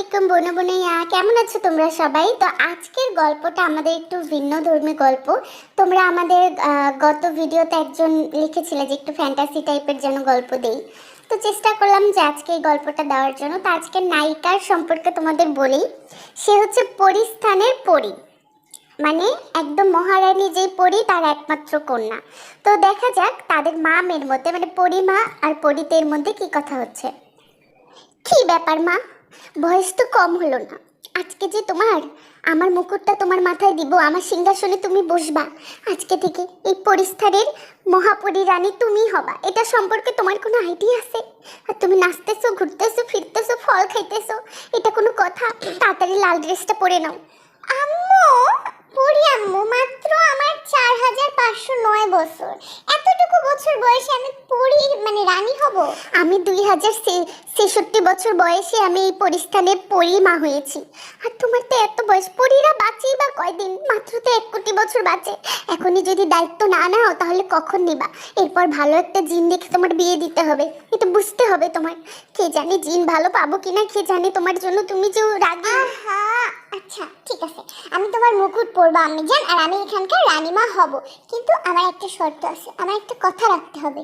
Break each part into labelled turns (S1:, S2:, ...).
S1: আলাইকুম বোনে বোনাইয়া, কেমন আছো তোমরা সবাই? তো আজকের গল্পটা আমাদের একটু ভিন্ন ধর্মী গল্প। তোমরা আমাদের গত ভিডিওতে একজন লিখেছিলে যে একটু ফ্যান্টাসি টাইপের যেন গল্প দেই। তো চেষ্টা করলাম যে আজকে এই গল্পটা দেওয়ার জন্য। তো আজকে নায়িকার সম্পর্কে তোমাদের বলি। সে হচ্ছে পরিস্থানের পরী। মানে একদম মহারানী যেই পরী, তার একমাত্র কন্যা। তো দেখা যাক তাদের মা মেয়ের মধ্যে মানে পরিমা আর পরিতের মধ্যে কি কথা হচ্ছে। কি ব্যাপার মা? বয়স তো কম হলো না। আজকে যে তোমার, আমার মুকুটটা তোমার মাথায় দিব, আমার সিংহাসনে তুমি বসবা। আজকে থেকে এই পরিস্থানের মহাপরি রানী তুমি হবা। এটা সম্পর্কে তোমার কোনো আইডিয়া আছে? আর তুমি নাচতেছো, ঘুরতেছো, ফিরতেছো, ফল খাইতেছো, এটা কোনো কথা? তাড়াতাড়ি লাল ড্রেসটা পরে নাও। আম্মু পরি আম্মু, মাত্র আমার চার হাজার পাঁচশো নয় বছর। এতটুকু বছর বয়সে আমি পড়ি মানে রানী হব? আমি দুই হাজার ছেষট্টি বছর বয়সে আমি এই পরিস্থানের পরি মা হয়েছি। আর তোমার তো এত বয়স, পরীরা বাঁচেই বা কয়দিন? মাত্র তো এক কোটি বছর বাঁচে। এখনই যদি দায়িত্ব না নাও, তাহলে কখন নিবা? এরপর ভালো একটা জিন দেখে তোমার বিয়ে দিতে হবে। এটা বুঝতে হবে তোমার। কে জানে জিন ভালো পাবো কিনা, কে জানে তোমার জন্য তুমি যে রাজি আচ্ছা ঠিক আছে। আমি তোমার মুকুট পরবো আমি জান আর আমি এখানকার রানীমা হব। কিন্তু আমার একটা শর্ত আছে, আমার একটা কথা রাখতে হবে।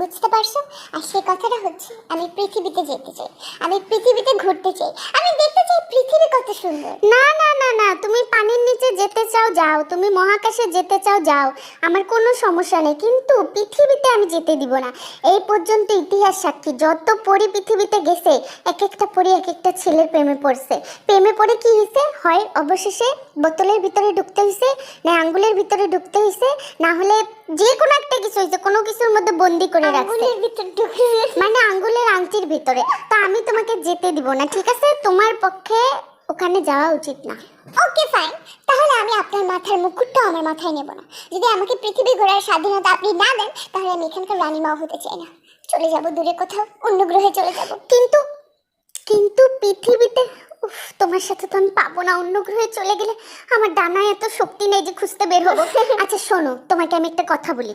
S1: বুঝতে পারছ? আর সেই কথাটা হচ্ছে, আমি পৃথিবীতে যেতে চাই, আমি পৃথিবীতে ঘুরতে চাই, আমি দেখতে চাই পৃথিবী কত সুন্দর। না না না না, তুমি পানির নিচে যেতে চাও, যাও। তুমি মহাকাশে যেতে চাও, যাও। আমার কোনো সমস্যা নেই, কিন্তু পৃথিবীতে আমি যেতে দিব না। এই পর্যন্ত ইতিহাস সাক্ষী, যত পরি পৃথিবীতে গেছে, এক একটা পরি এক একটা ছেলের প্রেমে পড়ছে। প্রেমে পড়ে কি হয়েছে হয় অবশেষে বোতলের ভিতরে ঢুকতে হয়েছে না আঙ্গুলের ভিতরে ঢুকতে হয়েছে না হলে যে কোনো একটা কিছু হয়েছে কোনো কিছুর মধ্যে বন্দি করে রাখছে। মানে আঙ্গুলের আংটির ভিতরে। তো আমি তোমাকে যেতে দিব না ঠিক আছে? তোমার পক্ষে ওখানে যাওয়া উচিত না। Okay fine. তাহলে আমি আপনার মাথার মুকুটটাও আমার মাথায় নেব না। যদি আমাকে পৃথিবী ঘোরার স্বাধীনতা আপনি না দেন তাহলে আমি এখানকার রানীমাও হতে চাই না। চলে যাব দূরে কোথাও অন্য গ্রহে চলে যাব। কিন্তু কিন্তু পৃথিবীতে উফ তোমার সাথে তো আমি পাবো না। অন্য গ্রহে চলে গেলে আমার ডানায় এত শক্তি নেই যে খুঁজতে বের হব। আচ্ছা শোনো তোমাকে আমি একটা কথা বলি।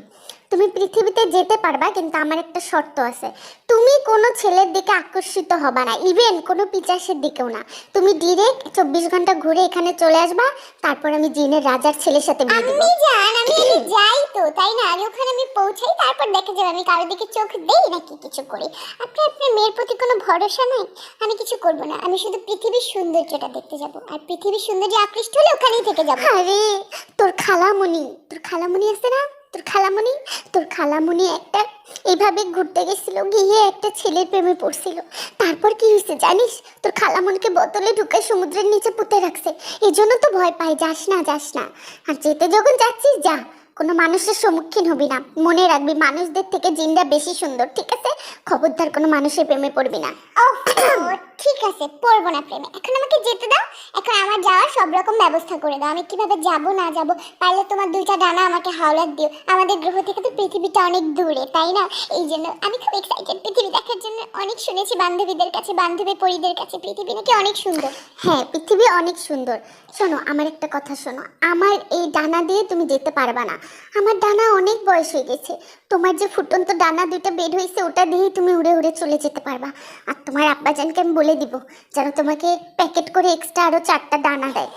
S1: তুমি পৃথিবীতে যেতে পারবা কিন্তু আমার একটা শর্ত আছে। তুমি কোনো ছেলের দিকে আকর্ষিত হবা না ইভেন কোনো পিচাসের দিকেও না। তুমি ডিরেক্ট চব্বিশ ঘণ্টা ঘুরে এখানে চলে আসবা তারপর আমি জিনের রাজার ছেলের সাথে বিয়ে দেবো।
S2: আমি জান আমি যাই তো তাই না? আমি ওখানে আমি পৌঁছাই তারপর দেখা যাবে আমি কারোর দিকে চোখ দেই নাকি কিছু করি। আপনি আপনার মেয়ের প্রতি কোনো ভরসা নাই? আমি কিছু করব না আমি শুধু পৃথিবীর সৌন্দর্যটা দেখতে যাব। আর পৃথিবীর সৌন্দর্যে আকৃষ্ট হলে ওখানেই থেকে যাব।
S1: আরে তোর খালামণি তোর খালামণি আছে না? তোর খালামণি তোর খালামণি একটা এইভাবে ঘুরতে গেছিল গিয়ে একটা ছেলের প্রেমে পড়ছিল। তারপর কি হয়েছে জানিস? তোর খালামণিকে বোতলে ঢুকে সমুদ্রের নিচে পুঁতে রাখছে। এই জন্য তো ভয় পাই যাস না যাস না। আর যেতে যখন যাচ্ছিস যা। কোনো মানুষের সম্মুখীন হবি না। মনে রাখবি মানুষদের থেকে জিনরা বেশি সুন্দর ঠিক আছে? খবরদার কোনো মানুষের প্রেমে পড়বি না।
S2: ঠিক আছে, পড়ব না প্রেমে। এখন আমাকে যেতে দাও, এখন আমার যাওয়ার সব রকম ব্যবস্থা করে দাও। আমি কীভাবে যাব, না যাব, পারলে তোমার দুইটা ডানা আমাকে হাওলাত দিও। আমাদের গ্রহ থেকে তো পৃথিবীটা অনেক দূরে, তাই না? এই জন্য আমি খুব এক্সাইটেড পৃথিবী দেখার জন্য অনেক শুনেছি বান্ধবীদের কাছে, বান্ধবী পরিদের কাছে, পৃথিবী নাকি অনেক সুন্দর।
S1: হ্যাঁ পৃথিবী অনেক সুন্দর। শোনো, আমার একটা কথা শোনো। আমার এই ডানা দিয়ে তুমি যেতে পারবা না। আমার ডানা অনেক বয়স হয়ে গেছে। তোমার যে ফুটন্ত ডানা দুইটা বের হয়েছে, ওটা দিয়েই তুমি উড়ে উড়ে চলে যেতে পারবা। আর তোমার আব্বাজানকে আমি বলে দিব যেন তোমাকে প্যাকেট করে এক্সট্রা আরও চারটা ডানা দেয়।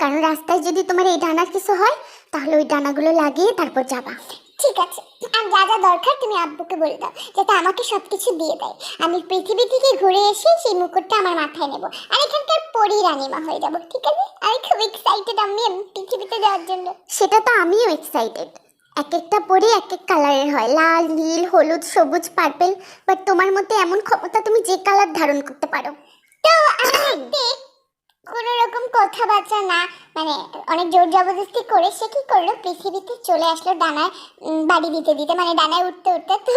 S1: কারণ রাস্তায় যদি তোমার এই ডানার কিছু হয় তাহলে ওই ডানাগুলো লাগিয়ে তারপর যাবা।
S2: ঠিক আছে আর যা যা দরকার তুমি আব্বুকে বলে দাও যাতে আমাকে সবকিছু দিয়ে দেয়। আমি পৃথিবী থেকে ঘুরে এসে সেই মুকুটটা আমার মাথায় নেব আর এখানকার পরি রানীমা হয়ে যাব ঠিক আছে? আমি খুব এক্সাইটেড আমি পৃথিবীতে যাওয়ার জন্য।
S1: সেটা তো আমিও এক্সাইটেড এক একটা পরে এক এক কালারের হয়। লাল, নীল, হলুদ, সবুজ, পার্পেল। বাট তোমার মধ্যে এমন ক্ষমতা তুমি যে কালার ধারণ করতে পারো?
S2: তো কোনো রকম কথাবার্তা না মানে অনেক জোর জবরদস্তি করে সে কি করল? পৃথিবীতে চলে আসলো ডানায় বাড়ি দিতে দিতে মানে ডানায় উঠতে উঠতে। তো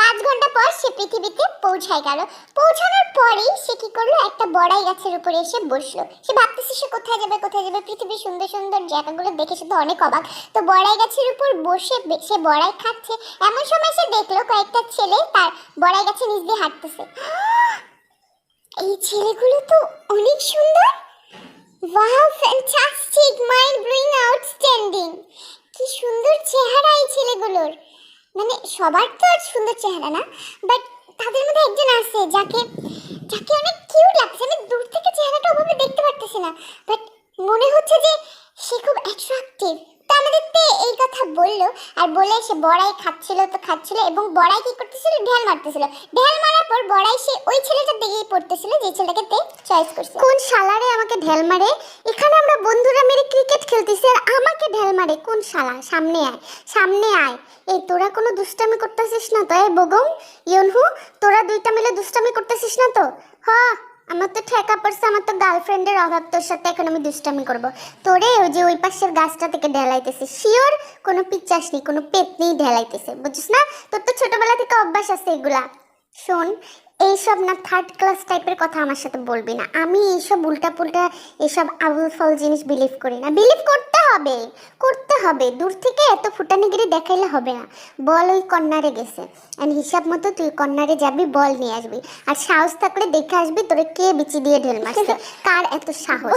S2: পাঁচ ঘণ্টা পর সে পৃথিবীতে পৌঁছায় গেল। পৌঁছানোর পরেই সে কি করল? একটা বড়াই গাছের উপরে এসে বসল। সে ভাবতেছে সে কোথায় যাবে কোথায় যাবে? পৃথিবীর সুন্দর সুন্দর জায়গাগুলো দেখে সে তো অনেক অবাক। তো বড়াই গাছের উপর বসে সে বড়াই খাচ্ছে। এমন সময় সে দেখল কয়েকটা ছেলে তার বড়াই গাছের নিচ দিয়ে হাঁটতেছে। এই ছেলেগুলো তো অনেক সুন্দর। Wow, fantastic mind blowing outstanding. কি সুন্দর চেহারা এই ছেলেগুলোর। মানে সবার তো আর সুন্দর চেহারা না বাট তাদের মধ্যে একজন আছে যাকে যাকে অনেক কিউট লাগছে। আমি দূর থেকে চেহারাটা ওভাবে দেখতে পারতেছি না বাট মনে হচ্ছে যে সে খুব অ্যাট্রাক্টিভ বলে সে বড়াই খাচ্ছিল তো খাচ্ছিল এবং বড়াই কি করতেছিল? ঢেল মারতেছিল। ঢেল মারার পর বড়াই সে ওই ছেলেটার দিকেই পড়তেছিল যে ছেলেটাকে তে চয়েস করছে।
S1: কোন শালারে আমাকে ঢেল মারে? এখানে আমরা বন্ধুরা মেরে ক্রিকেট খেলতেছি আর আমাকে ঢেল মারে। কোন শালা? সামনে আয়। সামনে আয়। এই তোরা কোনো দুষ্টামি করতেছিস না তো? এই বগম, ইয়নহু, তোরা দুইটা মিলে দুষ্টামি করতেছিস না তো? হ। আমার তো ঠেকা পড়ছে, আমার তো গার্লফ্রেন্ডের অভাব, তোর সাথে এখন আমি দুষ্টামি করব। তোরে ওই যে ওই পাশের গাছটা থেকে ঢেলাইতেছে শিওর কোনো পিচাস নেই, কোনো পেট নেই ঢেলাইতেছে, বুঝিস না? তোর তো ছোটোবেলা থেকে অভ্যাস আছে এগুলা। শোন এইসব না থার্ড ক্লাস টাইপের কথা আমার সাথে বলবি না। আমি এইসব উল্টা পুল্টা এসব আবুল ফল জিনিস বিলিভ করি না। বিলিভ করতে হবে করতে হবে। দূর থেকে এত ফুটানিগিরি দেখাইলে হবে না। বল ওই কন্যারে গেছে। অ্যান্ড হিসাব মতো তুই কন্যারে যাবি বল নিয়ে আসবি। আর সাহস থাকলে দেখে আসবি তোরে কে বিচি দিয়ে ঢেল মারছে। কার এত সাহস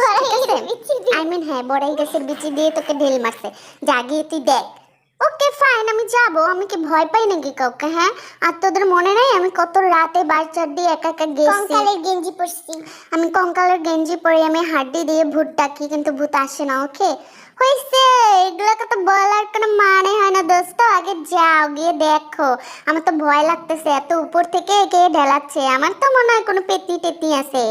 S1: আই মিন হ্যাঁ বড়াই গাছের বিচি দিয়ে তোকে ঢেল মারছে। জাগিয়ে তুই দেখ। ওকে ফাইন আমি যাব। আমি কি ভয় পাই নাকি কাউকে হ্যাঁ? আর তোদের মনে নাই? আমি কত রাতে বাচ্চার দিয়ে একা একা গেছি।
S2: কঙ্কালের গেঞ্জি পরছি।
S1: আমি কঙ্কালের গেঞ্জি পরে আমি হাড্ডি দিয়ে ভূত ডাকি কিন্তু ভূত আসে না ওকে হয়েছে এগুলোকে তো বলার কোনো মানে হয় না দোস্ত। আগে যাও গিয়ে দেখো। আমার তো ভয় লাগতেছে এত উপর থেকে কে ঢেলাচ্ছে? আমার তো মনে হয় কোনো পেতনি টেতনি আছে।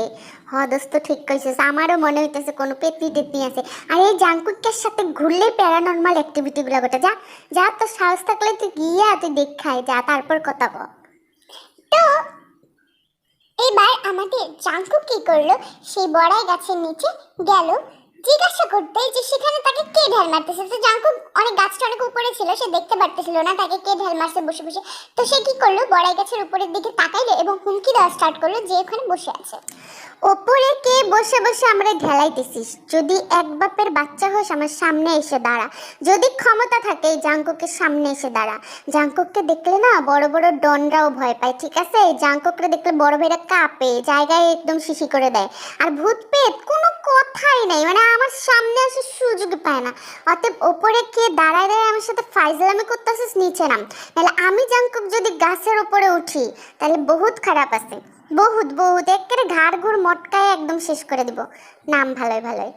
S1: হ দোস্ত, ঠিক কইছিস। আমারও মনে হইতেছে কোনো পেতনি টেতনি আছে। আর এই জাঙ্কুকের সাথে ঘুরলে প্যারানর্মাল অ্যাক্টিভিটিগুলো ঘটে। যা যা তোর সাহস থাকলে তুই গিয়ে তুই দেখায়, যা, তারপর কথা বল।
S2: তো, এবার আমাদের জাঙ্কু কি করল? সেই বড়াই গাছের নিচে গেল। জিজ্ঞাসা করতে যে সেখানে তাকে কে ঢেল মারতেছে? তো জাঙ্কু অনেক গাছটা অনেক উপরে ছিল, সে দেখতে পারতেছিল না তাকে কে ঢেল মারছে বসে বসে। তো সে কি করল? বড়াই গাছের উপরের দিকে তাকাইলো এবং হুমকি দেওয়া স্টার্ট করল যে ওখানে বসে আছে।
S1: ওপরে কে বসে বসে আমরা ঢেলাইতেছিস যদি এক বাপের বাচ্চা হোস, আমার সামনে এসে দাঁড়া। যদি ক্ষমতা থাকে, এই জাঙ্কুকের সামনে এসে দাঁড়া। জাঙ্কুককে দেখলে না বড় বড় ডনরাও ভয় পায়, ঠিক আছে? জাঙ্কুককে দেখলে বড় ভাইরা কাঁপে, জায়গায় একদম শিশি করে দেয়। আর ভূত পেট কোনো কথাই নেই মানে আমার সামনে আসার সুযোগ পায় না। অতএব ওপরে কে দাঁড়ায় দাঁড়ায় আমার সাথে ফাইজলামি করতেছিস, নিচে নাম। তাহলে আমি জাঙ্কুক যদি গাছের ওপরে উঠি, তাহলে বহুত খারাপ আছে। বহুত বহুত। একেবারে ঘাড় ঘুর মটকায় একদম শেষ করে দিব। নাম ভালোই ভালোই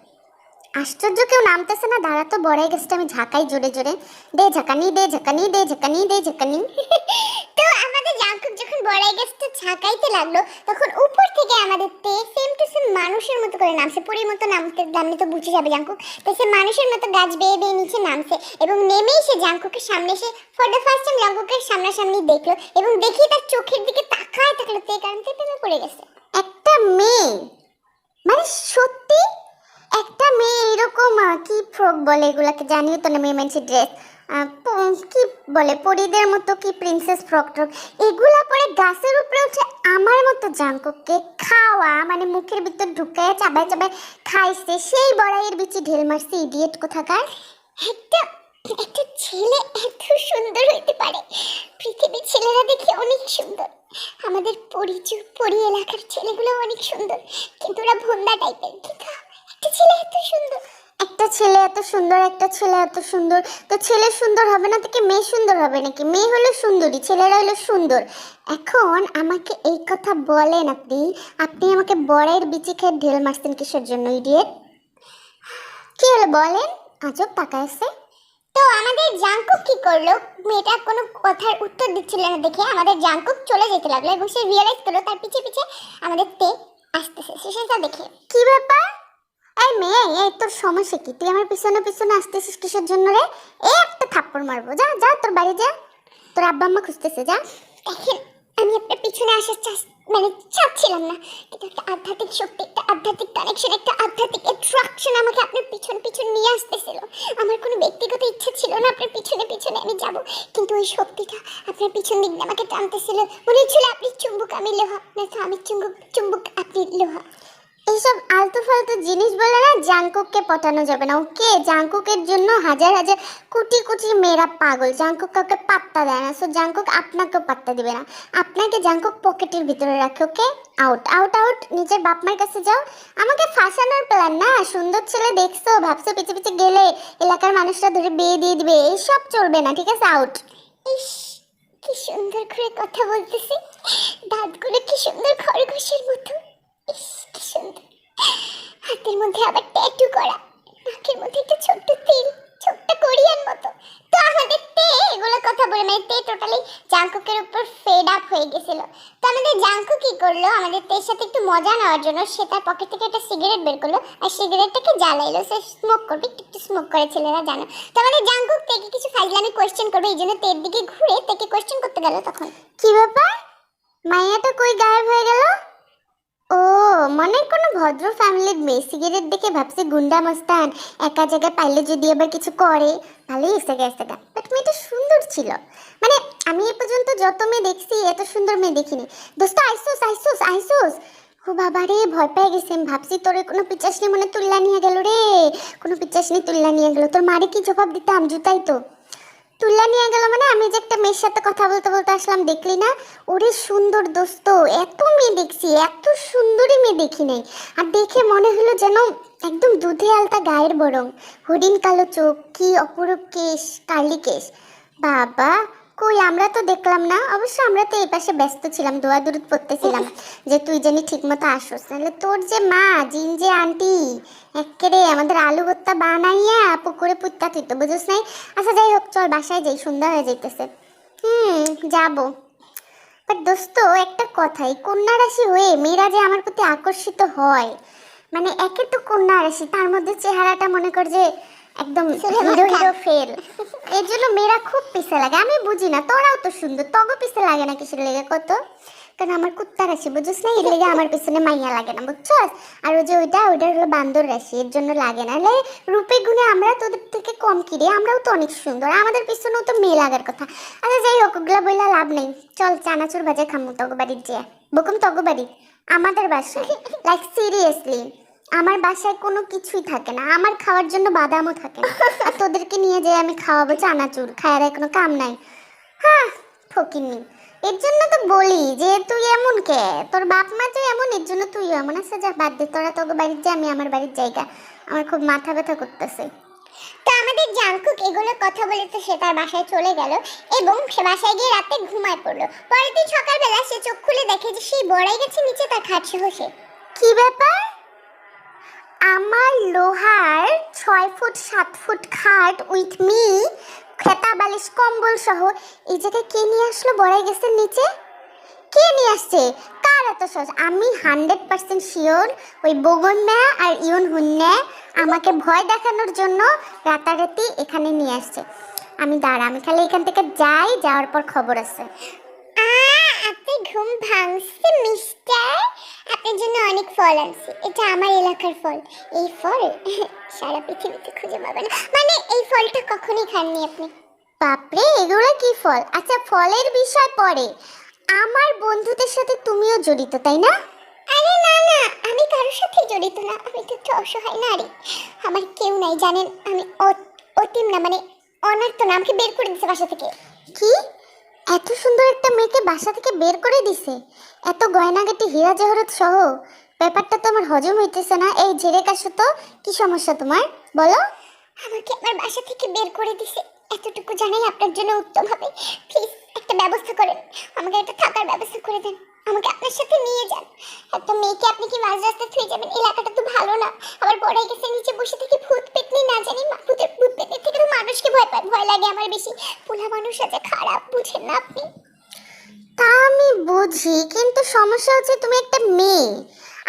S1: আশ্চর্য, কেউ নামতেছে না। দাঁড়া তো বড়াই গেছটা আমি ঝাঁকাই জোরে জোরে। দে ঝাঁকানি দে ঝাঁকানি দে ঝাঁকানি দে ঝাঁকানি।
S2: তো আমাদের জাঙ্কুক যখন বড়াই গাছটা ঝাঁকাইতে লাগল। তখন উপর থেকে আমাদের তে সেম টু সেম মানুষের মতো করে নামছে। পরির মতো নামতে নামলে তো বুঝে যাবে জাঙ্কুক তো সে মানুষের মতো গাছ বেয়ে বেয়ে নিচে নামছে এবং নেমেই সে জাঙ্কুকের সামনে এসে ফর দ্য ফার্স্ট টাইম জাঙ্কুকের সামনাসামনি দেখল এবং দেখি তার চোখের দিকে তাকায় থাকল। তে কারণ তে প্রেমে পড়ে গেছে।
S1: একটা মেয়ে? মানে সত্যি? একটা মেয়ে এরকম কি ফ্রক বলে এগুলাকে জানিও তো না, মেয়ে মানুষের ড্রেস কি বলে, পরিদের মতো কি প্রিন্সেস ফ্রক ট্রক, এগুলা পরে গাছের উপরে উঠে আমার মতো জাঙ্ককে খাওয়া মানে মুখের ভিতর ঢুকায় চাবায় চাবায় খাইছে, সেই বড়াইয়ের বিচি ঢেল মারছে ইডিয়েট কোথাকার।
S2: একটা একটা ছেলে এত সুন্দর হইতে পারে, পৃথিবীর ছেলেরা দেখে অনেক সুন্দর, আমাদের পরিচয় পরি এলাকার ছেলেগুলো অনেক সুন্দর, কিন্তু ওরা ভন্দা টাইপের কিন্তু একটা ছেলে এত সুন্দর।
S1: একটা ছেলে এত সুন্দর, একটা ছেলে এত সুন্দর। তো ছেলে সুন্দর হবে না মেয়ে সুন্দর হবে নাকি? মেয়ে হলো সুন্দরী, ছেলেরা হলো সুন্দর। এখন আমাকে এই কথা বলেন আপনি। আপনি আমাকে বিচি খেয়ে ঢেল মারছেন কিসের জন্য ইডিয়েট কি হলো বলেন? আজব টাকা আছে
S2: তো আমাদের জাঙ্কুক কি করল? মেয়েটা কোনো কথার উত্তর দিচ্ছিল না দেখে আমাদের জাঙ্কুক চলে যেতে লাগল এবং সে রিয়েলাইজ করল তার পিছে পিছে আমাদের তে আসতেছে। সে সেটা দেখে।
S1: কি ব্যাপার? এই তোর সমস্যা কি? তুই আমার পিছনে পিছনে আসতেছিস কিসের জন্য রে? এই একটা থাপ্পড় মারবো, যা যা, তোর বাড়ি যা। তোর আব্বা আম্মা খুঁজতেছে, যা।
S2: আমি আপনার পিছনে আসার চাষ মানে চাচ্ছিলাম না। কিন্তু একটা আধ্যাত্মিক শক্তি, একটা আধ্যাত্মিক কানেকশন একটা আধ্যাত্মিক অ্যাট্রাকশন আমাকে আপনার পিছন পিছন নিয়ে আসতেছিল। আমার কোনো ব্যক্তিগত ইচ্ছা ছিল না আপনার পিছনে পিছনে আমি যাব। কিন্তু ওই শক্তিটা আপনার পিছন দিক আমাকে টানতেছিল। মনে হচ্ছিল আপনি চুম্বক আমি লোহা না, আমি চুম্বক চুম্বক আপনি লোহা।
S1: এইসব আলতু ফালতু জিনিস বলে না জাঙ্কুককে পটানো যাবে না, ওকে? জাঙ্কুকের জন্য হাজার হাজার কোটি কোটি মেয়েরা পাগল। জাঙ্কুক কাউকে পাত্তা দেয় না, সো জাঙ্কুক আপনাকেও পাত্তা দিবে না। আপনাকে জাঙ্কুক পকেটের ভিতরে রাখে, ওকে? আউট আউট আউট নিজের বাপ মার কাছে যাও। আমাকে ফাঁসানোর প্ল্যান না? সুন্দর ছেলে দেখছ, ভাবছ পিছে পিছে গেলে এলাকার মানুষরা ধরে বিয়ে দিয়ে দিবে, এইসব চলবে না, ঠিক আছে? আউট
S2: ইস, কি সুন্দর করে কথা বলতেছে দাঁতগুলো কি সুন্দর খরগোশের মতো ইস কি সুন্দর হাতের মধ্যে আবার ট্যাটু করা নাকের মধ্যে একটা ছোট্ট তিল ছোট্ট কোরিয়ান মতো তো আমাদের তে এগুলো করল আমাদের তের সাথে একটু মজা নেওয়ার জন্য সে তার পকেট থেকে একটা সিগারেট বের করল আর সিগারেটটাকে জ্বালাইলো। সে স্মোক করবে, একটু স্মোক করে, ছেলেরা জানো। তো জাঙ্কুক থেকে কিছু ফাইজলামি কোয়েশ্চেন করবে, এই জন্য তের দিকে ঘুরে তেকে কোয়েশ্চেন করতে গেল তখন।
S1: কি ব্যাপার? মাইয়াটা কই গায়েব হয়ে গেল? ও, মনে কোনো ভদ্র ফ্যামিলির মেয়ে সিগারেট দেখে ভাবছে গুন্ডা মস্তান, একা জায়গায় পাইলে যদি আবার কিছু করে। ভালোই এসে গেছে গা। বাট মেয়েটা সুন্দর ছিল। মানে আমি এ পর্যন্ত যত মেয়ে দেখছি, এত সুন্দর মেয়ে দেখিনি। দোস্ত, আইসোস আইসোস আইসোস। ও বাবা রে ভয় পেয়ে গেছে। আমি ভাবছি তোরে কোনো পিচাসনি মনে তুল্লা নিয়ে গেল রে। কোনো পিচাসনি তুল্লা নিয়ে গেল। তোর মারে কি জবাব দিতাম জুতাই তো। তুল্লা নিয়ে গেল মানে আমি যে একটা মেয়ের সাথে কথা বলতে বলতে আসলাম, দেখলি না? ওরে সুন্দর দোস্ত, এত মেয়ে দেখছি, এত সুন্দরী মেয়ে দেখি নাই। আর দেখে মনে হলো যেন একদম দুধে আলতা গায়ের বরং। হরিণ কালো চোখ, কি অপরূপ কেশ কালি কেশ। বাবা কই আমরা তো দেখলাম না। অবশ্য আমরা তো এই পাশে ব্যস্ত ছিলাম দোয়া দূরত পড়তেছিলাম যে তুই জানি ঠিক মতো আসোস। তাহলে তোর যে মা জিন যে আন্টি একেরে আমাদের আলু ভর্তা বানাইয়া পুকুরে পুত্তা তুই তো বুঝোস নাই। আচ্ছা যাই হোক চল বাসায় যাই সন্ধ্যা হয়ে যাইতেছে। হুম যাব। বাট দোস্ত একটা কথাই কন্যা রাশি হয়ে মেয়েরা যে আমার প্রতি আকর্ষিত হয় মানে একে তো কন্যা রাশি তার মধ্যে চেহারাটা মনে কর যে একদম হিরো হিরো ফেল এর জন্য মেয়েরা খুব পিছে লাগে। আমি বুঝি না তোরাও তো সুন্দর তবে পিছে লাগে না কিসের লেগে কত? কারণ আমার কুত্তা রাশি বুঝছিস না এর লেগে আমার পিছনে মাইয়া লাগে না বুঝছস? আর ওই যে ওইটা ওইটা হলো বান্দর রাশি এর জন্য লাগে না। লে রূপে গুণে আমরা তোদের থেকে কম কিরে আমরাও তো অনেক সুন্দর আমাদের পিছনেও তো মেয়ে লাগার কথা। আচ্ছা যাই হোক ওগুলা বললে লাভ নেই। চল চানাচুর ভাজা খামু তগো বাড়ির যে বকুম তগো বাড়ি আমাদের বাসায়। লাইক সিরিয়াসলি আমার বাসায় কোনো কিছুই থাকে না। আমার খাওয়ার জন্য বাদামও থাকে না। আর তোদেরকে নিয়ে যেয়ে আমি খাওয়াবো চানাচুর। খায়ার কোনো কাম নাই। হ্যাঁ ফকিনি এর জন্য তো বলি যে তুই এমন কে? তোর বাপ মা যে এমন, এর জন্য তুই এমন। আছে যা, বাদ দে। তোরা তোকে বাড়ির যা, আমি আমার বাড়ির জায়গা। আমার খুব মাথা ব্যথা করতেছে।
S2: তো আমাদের জাঙ্কুক এগুলো কথা বলে তো সে তার বাসায় চলে গেল এবং সে বাসায় গিয়ে রাতে ঘুমায় পড়ল। পরের দিন সকালবেলা সে চোখ খুলে দেখে যে সেই বড়াই গেছে নিচে তার খাটছে বসে
S1: কি ব্যাপার? আমার লোহার ছয় ফুট, সাত ফুট খাট উইথ মি খেতা বালিশ, কম্বল সহ। এই জায়গায় কে নিয়ে আসলো? বড়াই গেছে নিচে। কে নিয়ে আসছে? কার এত সহজ আমি হান্ড্রেড পার্সেন্ট শিওর ওই বগন ম্যা আর ইউন হুন্যা আমাকে ভয় দেখানোর জন্য রাতারাতি এখানে নিয়ে আসছে। আমি দাঁড়া, আমি খালি এখান থেকে যাই, যাওয়ার পর খবর আছে।
S2: ঘুম ভাঙছে মিস্টার আপনার জন্য অনেক ফল আনছি। এটা আমার এলাকার ফল। এই ফল সারা পৃথিবীতে খুঁজে পাবেন না। মানে এই ফলটা কখনোই খাননি আপনি।
S1: বাপরে এগুলো কি ফল? আচ্ছা ফলের বিষয় পরে। আমার বন্ধুদের সাথে তুমিও জড়িত তাই না?
S2: আরে না না আমি কারোর সাথে জড়িত না। আমি তো একটা অসহায় নারী। আমার কেউ নাই জানেন? আমি অতিম না মানে অনার্থ না। আমাকে বের করে দিচ্ছে বাসা থেকে।
S1: কি? এত সুন্দর একটা মেয়েকে বাসা থেকে বের করে দিছে। এত গয়নাগাটি হীরা জহরত সহ। ব্যাপারটা তো আমার হজম হইতেছে না। এই ঝেড়ে কাশো তো, কি সমস্যা তোমার? বলো।
S2: আমাকে আমার বাসা থেকে বের করে দিছে। এতটুকু জানাই আপনার জন্য উত্তম হবে। প্লিজ একটা ব্যবস্থা করেন। আমাকে একটা থাকার ব্যবস্থা করে দেন। আমাকে আপনার সাথে নিয়ে যান। একটা মেয়েকে আপনি কি মাঝ রাস্তায় থুয়ে যাবেন? এলাকাটা তো ভালো না। আবার বড়াই গেছে, নিচে বসে থেকে ভূত পেতনি না জানি ভূতের ভূত পেতনি থেকে তো মানুষকে ভয় পায়। ভয় লাগে আমার বেশি। পোলা মানুষ আছে, খারাপ, বুঝেন না আপনি।
S1: তা আমি বুঝি, কিন্তু সমস্যা হচ্ছে তুমি একটা মেয়ে।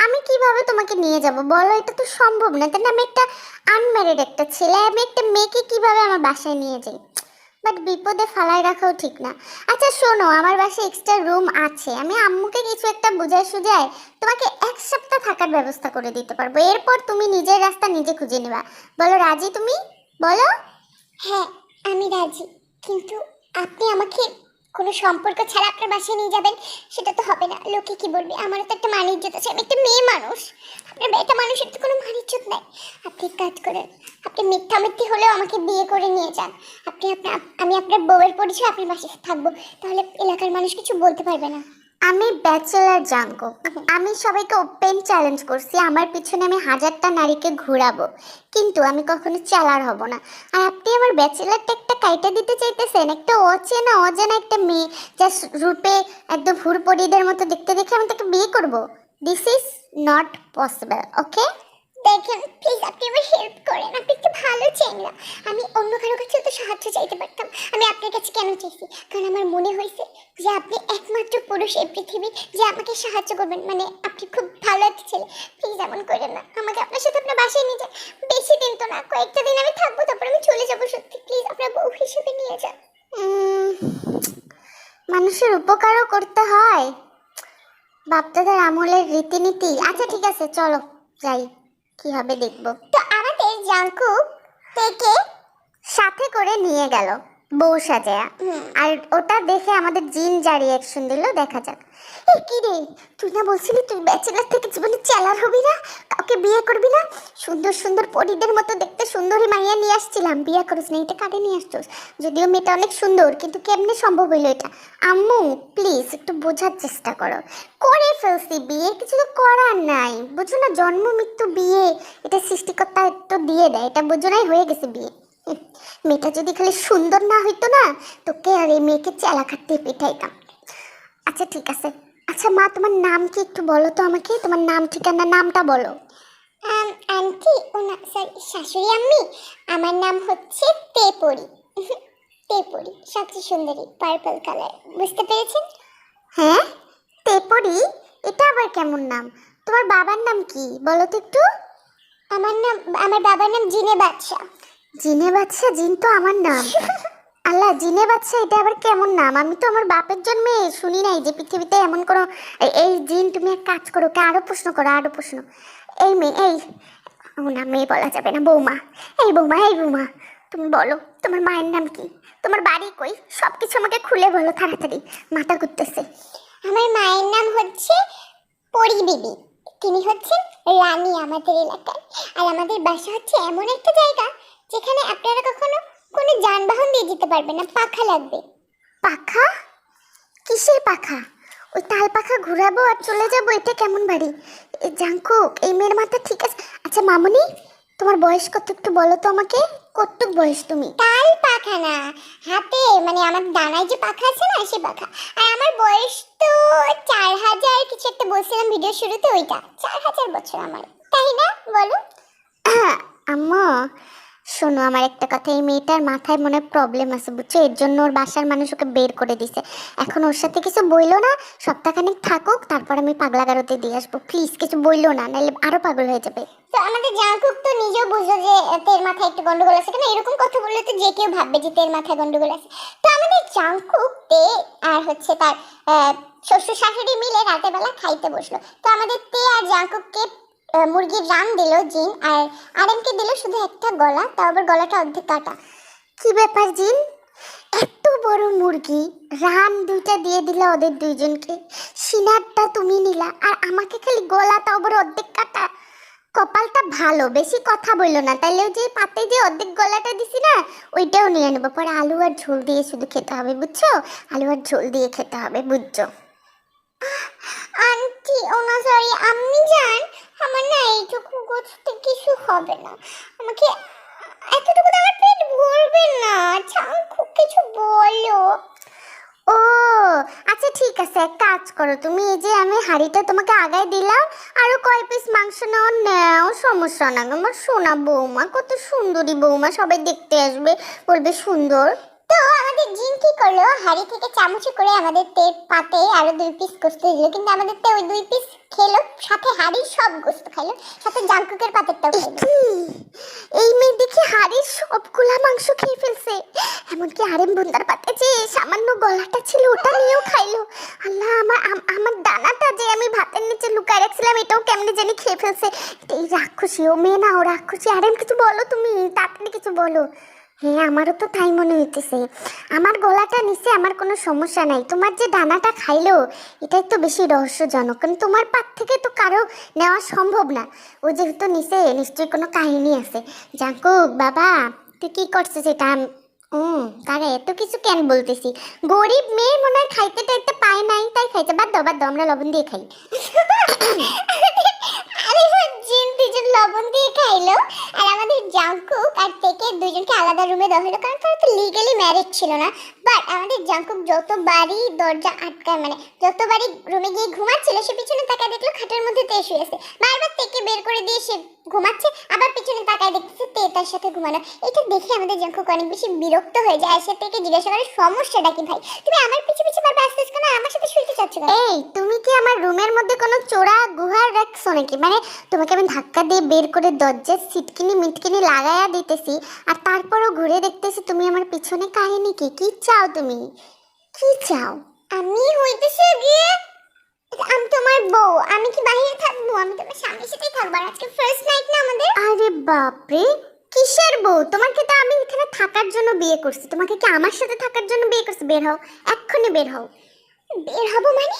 S1: আমি কীভাবে তোমাকে নিয়ে যাব? বলো, এটা তো সম্ভব না। তাই আমি একটা আনম্যারিড একটা ছেলে, আমি একটা মেয়েকে কীভাবে আমার বাসায় নিয়ে যাই? বাট বিপদে ফালায় রাখাও ঠিক না। আচ্ছা শোনো, আমার বাসায় এক্সট্রা রুম আছে। আমি আম্মুকে কিছু একটা বুঝায় সুঝাই তোমাকে এক সপ্তাহ থাকার ব্যবস্থা করে দিতে পারব। এরপর তুমি নিজের রাস্তা নিজে খুঁজে নেবা। বলো, রাজি তুমি? বলো?
S2: হ্যাঁ আমি রাজি। কিন্তু আপনি আমাকে কোনো সম্পর্ক ছাড়া আপনার বাসায় নিয়ে যাবেন, সেটা তো হবে না। লোকে কি বলবে? আমারও তো একটা মান ইজ্জত আছে। আমি একটা মেয়ে মানুষ। আপনার একটা মানুষের তো কোনো মান ইজ্জত নাই। আপনি কাজ করেন, আপনি মিথ্যা মিথ্যি হলেও আমাকে বিয়ে করে নিয়ে যান। আপনি আপনার, আমি আপনার বউয়ের পরিচয় আপনার বাসায় থাকব। তাহলে এলাকার মানুষ কিছু বলতে পারবে না।
S1: আমি ব্যাচেলার জাঙ্কো আমি সবাইকে ওপেন চ্যালেঞ্জ করছি, আমার পিছনে আমি হাজারটা নারীকে ঘোরাবো। কিন্তু আমি কখনো চালার হব না। আর আপনি আমার ব্যাচেলারটা একটা কাইটা দিতে চাইতেছেন, একটা অচেনা, অজানা একটা মেয়ে যা রূপে একদম হুড়পড়িদের মতো দেখতে দেখে আমি তাকে বিয়ে করব? দিস ইজ নট পসিবল ওকে
S2: দেখেন প্লিজ আপনি আমার হেল্প করেন। আপনি একটু ভালো না আমি অন্য কারও কাছে তো সাহায্য চাইতে পারতাম। আমি আপনার কাছে কেন চাইছি? কারণ আমার মনে হয়েছে যে আপনি একমাত্র পুরুষ এই পৃথিবীর যে আমাকে সাহায্য করবেন। মানে আপনি খুব ভালো একটা ছেলে। প্লিজ এমন করেন না। আমাকে আপনার সাথে আপনার বাসায় নিয়ে যান। বেশি দিন তো না, কয়েকটা দিন আমি থাকব, তারপর আমি চলে যাব সত্যি। প্লিজ আপনার বউ হিসেবে নিয়ে যান।
S1: মানুষের উপকারও করতে হয়। বাপদাদার আমলের রীতিনীতি। আচ্ছা ঠিক আছে, চলো, যাই। কি হবে দেখব?
S2: তো আমাদের জাঙ্কুক থেকে
S1: সাথে করে নিয়ে গেল। বউ সাজায়া আর ওটা দেখে আমাদের জিন যা রিয়াকশন দিল দেখা যাক। এ কি রে? তুই না বলছিলি তুই ব্যাচেলার থেকে জীবনে চেলার হবি না? কাউকে বিয়ে করবি না? সুন্দর সুন্দর পরীদের মতো দেখতে সুন্দরী মাইয়া নিয়ে আসছিলাম। বিয়ে করিস না, এটা কাটে নিয়ে আসছোস? যদিও মেয়েটা অনেক সুন্দর, কিন্তু কেমনে সম্ভব হইল এটা? আম্মু, প্লিজ একটু বোঝার চেষ্টা করো। করে ফেলছি বিয়ে কিছু তো করার নাই। বুঝো না, জন্ম, মৃত্যু, বিয়ে, এটা সৃষ্টিকর্তা একটু দিয়ে দেয়। এটা বুঝো নাই, হয়ে গেছে বিয়ে। মেয়েটা যদি খালি সুন্দর না হইতো না তোকে আর এই মেয়েকে চেলা খাটতে পিঠাইতাম। আচ্ছা ঠিক আছে। আচ্ছা মা তোমার নাম কি একটু বলো তো আমাকে? তোমার নাম ঠিকানা নামটা বলো।
S2: আন্টি ও না সরি শাশুড়ি আম্মি আমার নাম হচ্ছে তেপরি। তেপরি সবচেয়ে সুন্দরী পার্পল কালার বুঝতে পেরেছেন?
S1: হ্যাঁ তেপরি? এটা আবার কেমন নাম? তোমার বাবার নাম কি? বলো তো একটু।
S2: আমার নাম আমার বাবার নাম জিনে বাদশা
S1: জিনে বাচ্চা জিন তো আমার নাম। আল্লাহ জিনে বাচ্চা এটা আবার কেমন নাম? আমি তো আমার বাপের জন্মে শুনি নাই যে পৃথিবীতে এমন কোনো এই- জিন তুমি এক কাজ করো কে আরও প্রশ্ন করো আরও প্রশ্ন। এই মেয়ে এই না মেয়ে বলা যাবে না বৌমা। এই বৌমা এই বৌমা তুমি বলো তোমার মায়ের নাম কি? তোমার বাড়ি কই? সব কিছু আমাকে খুলে বলো তাড়াতাড়ি মাথা ঘুরতেছে।
S2: আমার মায়ের নাম হচ্ছে পরি বিবি তিনি হচ্ছেন রানী আমাদের এলাকায়। আর আমাদের বাসা হচ্ছে এমন একটা জায়গা যেখানে আপনারা কখনো কোনো যানবাহন দিয়ে যেতে পারবেন না পাখা লাগবে।
S1: পাখা? কিসের পাখা? ওই তাল পাখা ঘুরাবো আর চলে যাব এটা কেমন বাড়ি? জাঙ্কুক এই মেয়ের মাথা ঠিক আছে। আচ্ছা মামুনি তোমার বয়স কত একটু বলো তো আমাকে। কতটুক বয়স তুমি?
S2: তাল পাখা না হাতে মানে আমার ডানায় যে পাখা আছে না সে পাখা। আর আমার বয়স তো চার হাজার কিছু একটা বলছিলাম ভিডিও শুরুতে ওইটা। চার হাজার বছর আমার। তাই না? বলো।
S1: আম্মা শোনো, আমার একটা কথা, এই মেয়েটার মাথায় মনে প্রবলেম আছে, বুঝছ? এর জন্য ওর বাসার মানুষ ওকে বের করে দিছে। এখন ওর সাথে কিছু বইলো না, সপ্তাহখানিক থাকুক, তারপর আমি পাগলা দিয়ে আসব। প্লিজ কিছু বইলো না নাহলে আরও পাগল হয়ে যাবে।
S2: তো আমাদের তো নিজেও বুঝলো যে মাথায় একটু গন্ডগোল আছে কেন? এরকম কথা বললে তো যে কেউ ভাববে যে তের মাথায় গন্ডগোল আছে। তো আমাদের জাঙ্কুক, তে আর হচ্ছে তার শ্বশুর শাশুড়ি মিলে রাতের বেলা খাইতে বসল। তো আমাদের তে আর মুরগির রান দিল, জিন, আর আরেমকে দিল শুধু একটা গলা, তাও আবার গলাটা অর্ধেক কাটা।
S1: কি ব্যাপার, জিন? এত বড় মুরগি রান দুইটা দিয়ে দিলা ওদের দুইজনকে। সিনারটা তুমি নিলা, আর আমাকে খালি গলাটা আবার অর্ধেক কাটা। কপালটা ভালো, বেশি কথা বলল না। ওই যে পাতে যে অর্ধেক গলাটা দিছি না, ওইটাও নিয়ে নেব। পরে আলু আর ঝোল দিয়ে শুধু খেতে হবে, বুঝছ? আলু আর ঝোল দিয়ে খেতে হবে, বুঝছ?
S2: আন্টি, ও না সরি আম্মি জান আমার না এইটুকু গোছতে কিছু হবে না। আমাকে এতটুকু তো আমার পেট ভরবে না। জাঙ্কুক কিছু বলো।
S1: ও আচ্ছা ঠিক আছে, এক কাজ করো। তুমি এই যে আমি হাঁড়িটা তোমাকে আগায় দিলাম, আরও কয় পিস মাংস নাও নাও, সমস্যা না। আমার সোনা বৌমা, কত সুন্দরী বৌমা, সবাই দেখতে আসবে, বলবে সুন্দর।
S2: তো আমাদের জিন কি করল? হাড়ি থেকে চামচে করে আমাদের তেল পাতে আরও দুই পিস গোস্ত দিল। কিন্তু আমাদের তে ওই দুই পিস খেলো সাথে হাড়ির সব গোস্ত খাইলো সাথে জাঙ্কুকের পাতেরটাও খাইলো।
S1: কি এই মেয়ে দেখি হাড়ির সবগুলা মাংস খেয়ে ফেলছে। এমনকি আরেম বন্দার পাতে যে সামান্য গলাটা ছিল ওটা নিয়েও খাইলো। আল্লাহ আমার আমার দানাটা যে আমি ভাতের নিচে লুকায় রাখছিলাম এটাও কেমনে জানি খেয়ে ফেলছে। এই রাক্ষসী ও মেয়ে না ও রাক্ষসী। আরেম কিছু বলো তুমি তাড়াতাড়ি কিছু বলো। হ্যাঁ আমারও তো তাই মনে হইতেছে। আমার গলাটা নিচে আমার কোনো সমস্যা নাই। তোমার যে দানাটা খাইলো এটাই তো বেশি রহস্যজনক। কারণ তোমার পাত থেকে তো কারও নেওয়া সম্ভব না। ও যেহেতু নিচে, নিশ্চয়ই কোনো কাহিনী আছে। জাঙ্কুক বাবা, তুই কী করছিস এটা? তারা, এত কিছু কেন বলতেছি? গরিব মনে হয় খাইতে টাইতে পায় নাই, তাই বাদ দাও বাদ দাও, আমরা লবণ দিয়ে খাই।
S2: আরে জিন দুজন লবণ দিয়ে খাইলো, আর আমাদের জাঙ্কুক আর থেকে দুজনকে আলাদা রুমে কারণ তারা তো লিগালি ম্যারেজ ছিল না। বাট আমাদের জাঙ্কুক যতবারই দরজা আটকায় মানে যতবারই রুমে গিয়ে ঘুমাচ্ছিল, সে পিছনে তাকায় দেখল খাটের মধ্যে তে শুয়েছে বারবার তেকে বের করে দিয়ে সে ঘুমাচ্ছে, আবার পিছনে তাকায় দেখতেছে তে তার সাথে ঘুমানো। এটা দেখে আমাদের জাঙ্কুক অনেক বেশি বিরক্ত হয়ে যায় সে থেকে জিজ্ঞাসা করে সমস্যাটা কি ভাই? তুমি আমার পিছে পিছে বারবার আসতেছ কেন আমার সাথে শুইতে চাচ্ছ কেন?
S1: এই তুমি কি আমার রুমের মধ্যে কোনো চোরা গুহার রাখছো নাকি? মানে তোমাকে আমি ধাক্কা দিয়ে বের করে দরজার সিটকিনি মিটকিনি লাগাইয়া দিতেছি আর তারপরও ঘুরে দেখতেছি তুমি আমার পিছনে কাহিনী কি? কি চাও তুমি? কি চাও?
S2: আমি হইতেছে গিয়ে আমি তোমার বউ আমি কি বাইরে থাকব? আমি তোমার স্বামীর সাথেই থাকব আর আজকে ফার্স্ট নাইট না আমাদের?
S1: আরে বাপরে! কিসের বউ? তোমাকে তো আমি এখানে থাকার জন্য বিয়ে করছি। তোমাকে কি আমার সাথে থাকার জন্য বিয়ে করছি? বের হও, এক্ষুনি বের হও।
S2: বের হব মানে?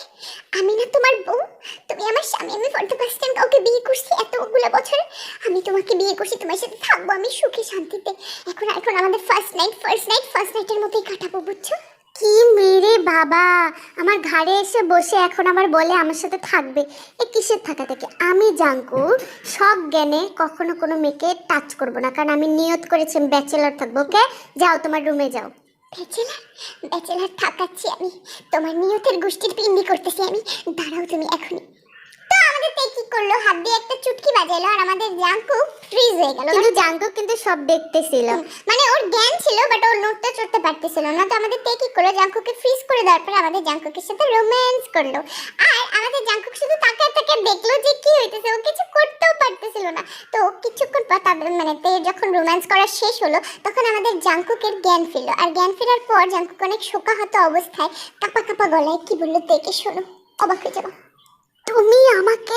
S2: আমি না তোমার বউ। তুমি আমার স্বামী, আমি ফর দ্য ফার্স্ট টাইম কাউকে বিয়ে করছি এতগুলো বছর। আমি তোমাকে বিয়ে করছি, তোমার সাথে থাকব আমি সুখে শান্তিতে। এখন এখন আমাদের first night first night first নাইটের মতোই কাটাবো, বুঝছ?
S1: কি মেরে বাবা? আমার ঘাড়ে এসে বসে এখন আবার বলে আমার সাথে থাকবে। এ কিসের থাকা থেকে? আমি জাঙ্কু, সব জ্ঞানে কখনো কোনো মেয়েকে টাচ করব না। কারণ আমি নিয়ত করেছি ব্যাচেলার থাকব ওকে যাও, তোমার রুমে যাও।
S2: ব্যাচেলার ব্যাচেলার থাকাচ্ছি আমি। তোমার নিয়তের গোষ্ঠীর পিন্ডি করতেছি আমি। দাঁড়াও তুমি এখনই। তো আমাদের তে কি করল? হাত দিয়ে একটা চুটকি বাজাইলো আর আমাদের জাঙ্কু ফ্রিজ হয়ে গেল।
S1: কিন্তু কিন্তু সব দেখতেছিল।
S2: মানে ওর জ্ঞান ছিল বাট নোটটা চড়তে পারতেছিল না। তো আমাদের তে কি করল? জাঙ্কুকে ফ্রিজ করে দেওয়ার পর আমাদের জাঙ্কুকের সাথে রোম্যান্স করল। আর আমাদের জাঙ্কুক শুধু তাকায় তাকায় দেখল যে কি হইতেছে ও কিছু করতেও পারতেছিল না। তো কিছুক্ষণ পর তাদের মানে তে যখন রোম্যান্স করা শেষ হলো তখন আমাদের জাঙ্কুকের জ্ঞান ফিরলো। আর জ্ঞান ফেরার পর জাঙ্কুক অনেক শোকাহত অবস্থায় কাপা কাপা গলায় কি বলল তেকে শোনো অবাক হয়ে যাব
S1: তুমি আমাকে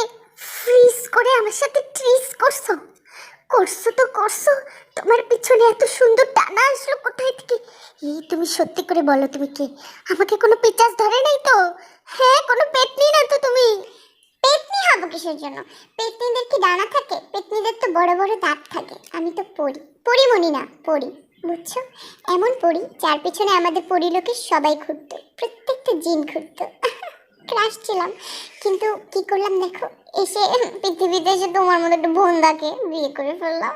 S1: ফ্রিজ করে আমার সাথে ট্রিস করছ? করছ তো করছ। তোমার পিছনে এত সুন্দর টানা আসলো কোথায় থেকে? এই তুমি সত্যি করে বলো তুমি কে? আমাকে কোনো পিচাস ধরে নাই তো? হ্যাঁ কোনো পেটনি না তো তুমি।
S2: পেতনি হব কিসের জন্য? পেতনিদের কি ডানা থাকে? পেতনিদের তো বড় বড় দাঁত থাকে। আমি তো পড়ি পরিমণি না পড়ি বুঝছ? এমন পড়ি যার পিছনে আমাদের পরিলোকে সবাই ঘুরতো। প্রত্যেকটা জিন ঘুরতো। ক্রাশ ছিলাম কিন্তু কি করলাম দেখো, এসে পৃথিবীতে এসে তোমার মতো একটা বন্দাকে বিয়ে করে ফেললাম।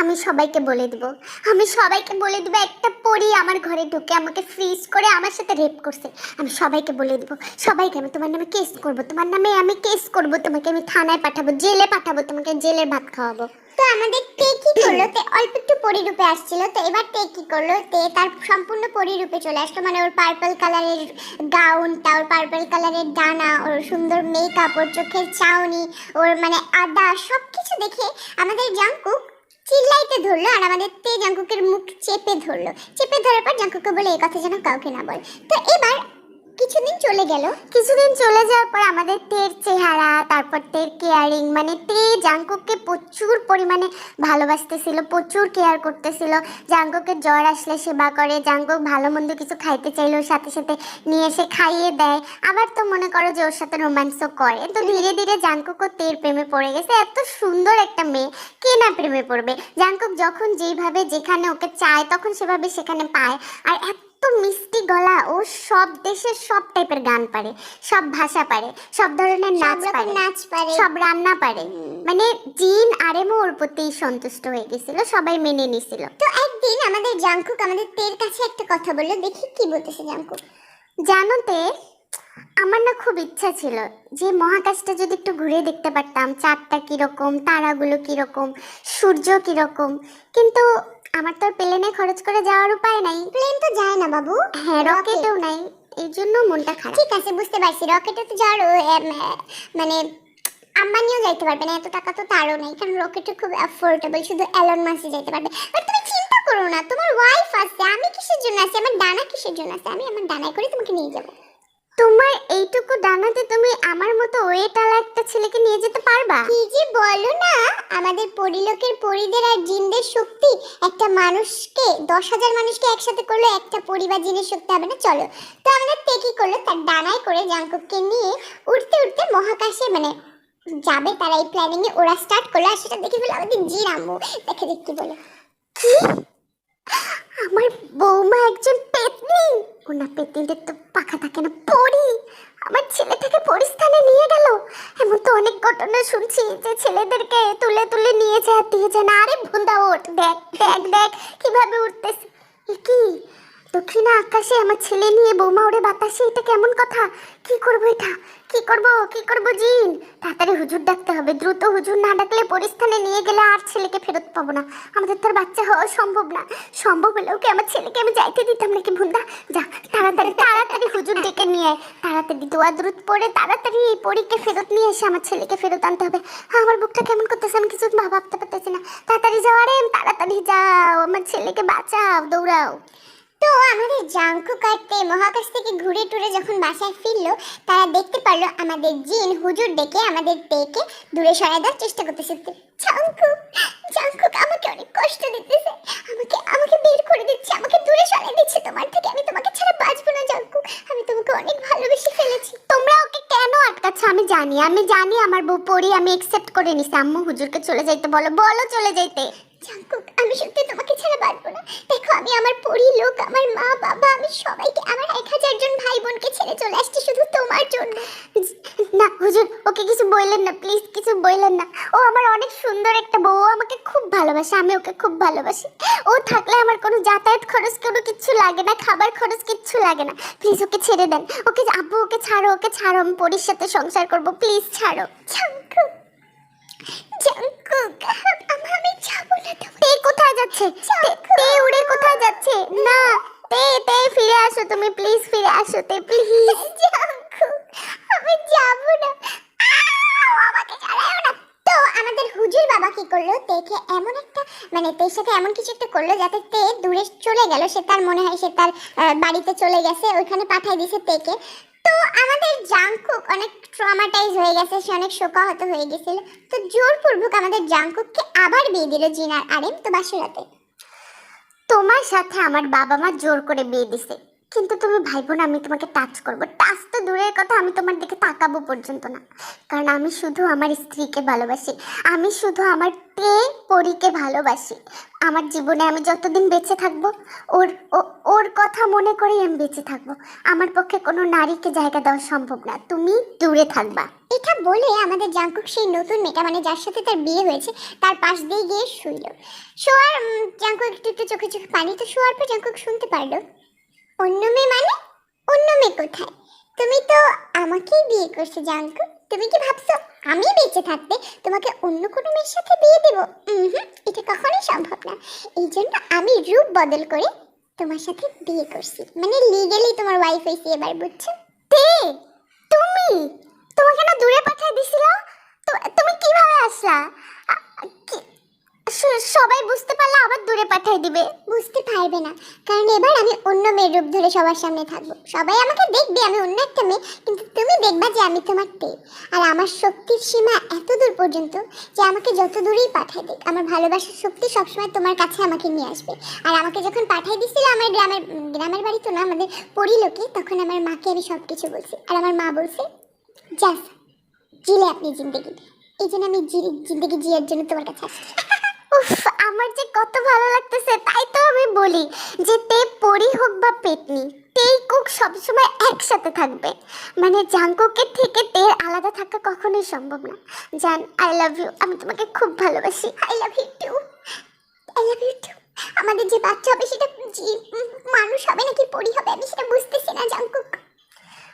S1: আমি সবাইকে বলে দেবো, আমি সবাইকে বলে দেবো, একটা পরি আমার ঘরে ঢুকে আমাকে ফ্রিজ করে আমার সাথে রেপ করছে। আমি সবাইকে বলে দেবো, সবাইকে আমি তোমার নামে কেস করব, তোমার নামে আমি কেস করব, তোমাকে আমি থানায় পাঠাবো, জেলে পাঠাবো, তোমাকে জেলের ভাত খাওয়াবো।
S2: তো আমাদের তে কি করল, তে অল্প একটু পরিরূপে আসছিল, তো এবার তে কি করল, তে তার সম্পূর্ণ পরিরূপে চলে আসলো। মানে ওর পার্পল কালারের গাউনটা ওর পার্পল কালারের ডানা, ওর সুন্দর মেকআপ ওর চোখের চাউনি, ওর মানে আদা সব কিছু দেখে আমাদের জাঙ্কুক চিল্লাইতে ধরলো আর আমাদের তে জাঙ্কুকের মুখ চেপে ধরলো। চেপে ধরার পর জাঙ্কুকে বলে এই কথা যেন কাউকে না বল। তো এবার কিছুদিন চলে গেল।
S1: কিছুদিন চলে যাওয়ার পর আমাদের তের চেহারা, তারপর তের কেয়ারিং মানে তে জাঙ্কুককে প্রচুর পরিমাণে ভালোবাসতেছিল, প্রচুর কেয়ার করতেছিল। জাঙ্কুকের জ্বর আসলে সেবা করে জাঙ্কুক ভালো মন্দ কিছু খাইতে চাইলে ওর সাথে সাথে নিয়ে এসে খাইয়ে দেয়। আবার তো মনে করো যে ওর সাথে রোম্যান্সও করে। তো ধীরে ধীরে জাঙ্কুকও তের প্রেমে পড়ে গেছে। এত সুন্দর একটা মেয়ে, কে না প্রেমে পড়বে? জাঙ্কুক যখন যেইভাবে যেখানে ওকে চায়, তখন সেভাবে সেখানে পায়। আর এত মিষ্টি গলা ও সব দেশের সব টাইপের গান পারে। সব ভাষা পারে সব ধরনের নাচ পারে
S2: নাচ পারে।
S1: সব রান্না পারে। মানে জিন আরেমও ওর প্রতি সন্তুষ্ট হয়ে গেছিল সবাই মেনে নিছিল।
S2: তো একদিন আমাদের জাঙ্কুক আমাদের তের কাছে একটা কথা বলল দেখি কি বলতেছে জাঙ্কুক
S1: জানো তে আমার না খুব ইচ্ছা ছিল যে মহাকাশটা যদি একটু ঘুরে দেখতে পারতাম চাঁদটা কীরকম তারাগুলো কীরকম সূর্য কীরকম। কিন্তু আমার তো প্লেনে খরচ করে যাওয়ার উপায় নাই।
S2: প্লেন তো যায় না বাবু।
S1: হ্যাঁ রকেটও নাই। এই জন্য মনটা খারাপ।
S2: ঠিক আছে বুঝতে পারছি। রকেটে তো যাওয়ার মানে আম্বানিও যাইতে পারবে না এত টাকা তো তারও নেই। কারণ রকেটে খুব অ্যাফোর্ডেবল শুধু অ্যালন মাসি যাইতে পারবে। বাট তুমি চিন্তা করো না তোমার ওয়াইফ আছে আমি কিসের জন্য আছি? আমার ডানা কিসের জন্য আছে? আমি আমার ডানায় করে তোমাকে নিয়ে যাব।
S1: তোমার এইটুকু ডানাতে তুমি আমার মতো ওয়েটালা একটা ছেলেকে নিয়ে যেতে পারবা?
S2: কি যে বলো না। আমাদের পরিলোকের পরিদের আর জিনদের শক্তি, একটা মানুষকে, দশ হাজার মানুষকে একসাথে করলে একটা পরিবার জিনের শক্তি হবে না? চলো। তো আমাদের তে কি করল তার ডানায় করে জাঙ্কুককে নিয়ে উঠতে উঠতে মহাকাশে মানে যাবে তারা এই প্ল্যানিং এ ওরা স্টার্ট করল আর সেটা দেখে ফেলে, আমাদের জিন আম্মু। দেখে দেখ বলে।
S1: কি? আমার বৌমা একজন পেতনি। ও না পেতনিদের তো পাখা থাকে না পড়ি আমার ছেলেটাকে পরিস্থানে নিয়ে গেল। এমন তো অনেক ঘটনা শুনছি যে ছেলেদেরকে তুলে তুলে নিয়ে যায় দিয়ে যায় না আরে ভুন্দা ওঠ দেখ দেখ দেখ, কীভাবে উঠতেছে। কি? দক্ষিণা আকাশে আমার ছেলে নিয়ে বৌমা ওরে বাতাসে, এটা কেমন কথা? কি করব এটা? কি করব কি করব জিন? তাড়াতাড়ি হুজুর ডাকতে হবে, দ্রুত হুজুর না ডাকলে পরিস্থানে নিয়ে গেলে আর ছেলেকে ফেরত পাবো না। আমাদের তো আর বাচ্চা হওয়া সম্ভব না। সম্ভব হলেও কি আমার ছেলেকে আমি যাইতে দিতাম নাকি ভুন্দা যা, তাড়াতাড়ি তাড়াতাড়ি হুজুর ডেকে নিয়ে তাড়াতাড়ি দোয়া দ্রুত পড়ে, তাড়াতাড়ি এই পরীকে ফেরত নিয়ে এসে আমার ছেলেকে ফেরত আনতে হবে। আমার বুকটা কেমন করতেছে আমি কিছু ভাবতে পারতেছি না। তাড়াতাড়ি যাও আরে, তাড়াতাড়ি যাও, আমার ছেলেকে বাঁচাও, দৌড়াও।
S2: তো আমাদের জাঙ্কু কাটতে মহাকাশ থেকে ঘুরে টুরে যখন বাসায় তারা দেখতে পারল আমাদের জিন হুজুর ডেকে আমাদের পেকে দূরে দেওয়ার চেষ্টা করতেছে। জাঙ্কু জাঙ্কু আমাকে অনেক কষ্ট দিতেছে। আমাকে আমাকে বের করে দিচ্ছে, আমাকে দূরে দিচ্ছে। তোমার থেকে আমি তোমাকে ছাড়া বাঁচবো না, জাঙ্কু। আমি তোমাকে অনেক ভালোবেসে ফেলেছি।
S1: তোমরা ওকে কেন আটকাচ্ছ? আমি জানি আমি জানি আমার বউ পড়ি, আমি একসেপ্ট করে নিছি। আম্মু হুজুরকে চলে যাইতে বলো বলো চলে যাইতে।
S2: জাঙ্কুক আমি সত্যি তোমাকে ছাড়া বাঁচবো না। দেখো আমি আমার পরি লোক আমার মা বাবা আমি সবাইকে আমার এক হাজার জন ভাই বোনকে ছেড়ে চলে আসছি শুধু তোমার জন্য।
S1: না হুজুর ওকে কিছু বললেন না প্লিজ কিছু বললেন না। ও আমার অনেক সুন্দর একটা বউ আমাকে খুব ভালোবাসে আমি ওকে খুব ভালোবাসি। ও থাকলে আমার কোনো যাতায়াত খরচ কোনো কিচ্ছু লাগে না খাবার খরচ কিচ্ছু লাগে না। প্লিজ ওকে ছেড়ে দেন। ওকে আব্বু ওকে ছাড়ো ওকে ছাড়ো আমি পরির সাথে সংসার করব প্লিজ ছাড়ো।
S2: জাঙ্কুক জাঙ্কুক
S1: যাচ্ছে তে- উড়ে কোথায় যাচ্ছে? না, তে তে ফিরে আসো তুমি প্লিজ ফিরে আসো তে প্লিজ
S2: আমি যাব না। হুজুর বাবা কি করল? তেকে এমন একটা মানে তের সাথে এমন কিছু একটা করল যাতে তে দূরে চলে গেল। সে তার মনে হয় সে তার বাড়িতে চলে গেছে, ওইখানে পাঠিয়ে দিছে তেকে। তো আমাদের জাংকুক অনেক ট্রমাটাইজ হয়ে গেছে, সে অনেক শোকাহত হয়ে গেছিল। তো জোরপূর্বক আমাদের জাংকুককে আবার বিয়ে দিল জিনার আরেম তো বাসুরাতে।
S1: তোমার সাথে আমার বাবা মা জোর করে বিয়ে দিছে। কিন্তু তুমি ভাই বোন আমি তোমাকে টাচ করব। টাচ তো দূরের কথা, আমি তোমার দিকে তাকাবো পর্যন্ত না। কারণ আমি শুধু আমার স্ত্রীকে ভালোবাসি। আমি শুধু আমার তে পরীকে ভালোবাসি। আমার জীবনে আমি যতদিন বেঁচে থাকব, ওর ওর কথা মনে করেই আমি বেঁচে থাকব। আমার পক্ষে কোনো নারীকে জায়গা দেওয়া সম্ভব না। তুমি দূরে থাকবা।
S2: এটা বলে আমাদের জাংকুক সেই নতুন মেয়েটা মানে যার সাথে তার বিয়ে হয়েছে, তার পাশ দিয়ে গিয়ে শুইল। শোয়ার জাংকুক একটু একটু চোখে চোখে পানি, তো শোয়ার পর জাংকুক শুনতে পারল। অন্য মেয়ে মানে? অন্য মেয়ে কোথায়? তুমি তো আমাকেই বিয়ে করছ জাংকুক তুমি কি ভাবছ আমি বেঁচে থাকতে তোমাকে অন্য কোনো মেয়ের সাথে বিয়ে দেব? হুম, এটা কখনোই সম্ভব না। এই জন্য আমি রূপ বদল করে তোমার সাথে বিয়ে করছি। মানে লিগেলি তোমার ওয়াইফ হয়েছি এবার, বুঝছ?
S1: তে, তুমি? তোমাকে না দূরে পাঠিয়ে দিছিল? তুমি কীভাবে আসলা? সবাই বুঝতে পারলে আবার দূরে পাঠিয়ে দিবে।
S2: বুঝতে পারবে না। কারণ এবার আমি অন্য মেয়ের রূপ ধরে সবার সামনে থাকব। সবাই আমাকে দেখবে, আমি অন্য একটা মেয়ে, কিন্তু তুমি দেখবা যে আমি তোমার তে আর আমার শক্তির সীমা এত দূর পর্যন্ত যে আমাকে যত দূরেই পাঠাই দিক, আমার ভালোবাসার শক্তি সবসময় তোমার কাছে আমাকে নিয়ে আসবে। আর আমাকে যখন পাঠাই দিছিল আমার গ্রামের গ্রামের বাড়ি তো না, আমাদের পরিলোকে, তখন আমার মাকে আমি সব কিছু বলছি। আর আমার মা বলছে, জাস, জিলে আপনি জিন্দগি এই জন্য আমি জিন্দগি জিয়ার জন্য তোমার কাছে আসছি।
S1: উফ, আমার যে কত ভালো লাগতেছে, তাই তো আমি বলি যে তে পরি হোক বা পেতনি তেই কুক সবসময় একসাথে থাকবে। মানে জাঙ্কুকের থেকে তের আলাদা থাকা কখনোই সম্ভব না। জান আই লাভ ইউ আমি তোমাকে খুব ভালোবাসি
S2: I love you too I love you too আমাদের যে বাচ্চা হবে, সেটা মানুষ হবে নাকি পরি হবে, আমি সেটা বুঝতেছি না জাঙ্কুক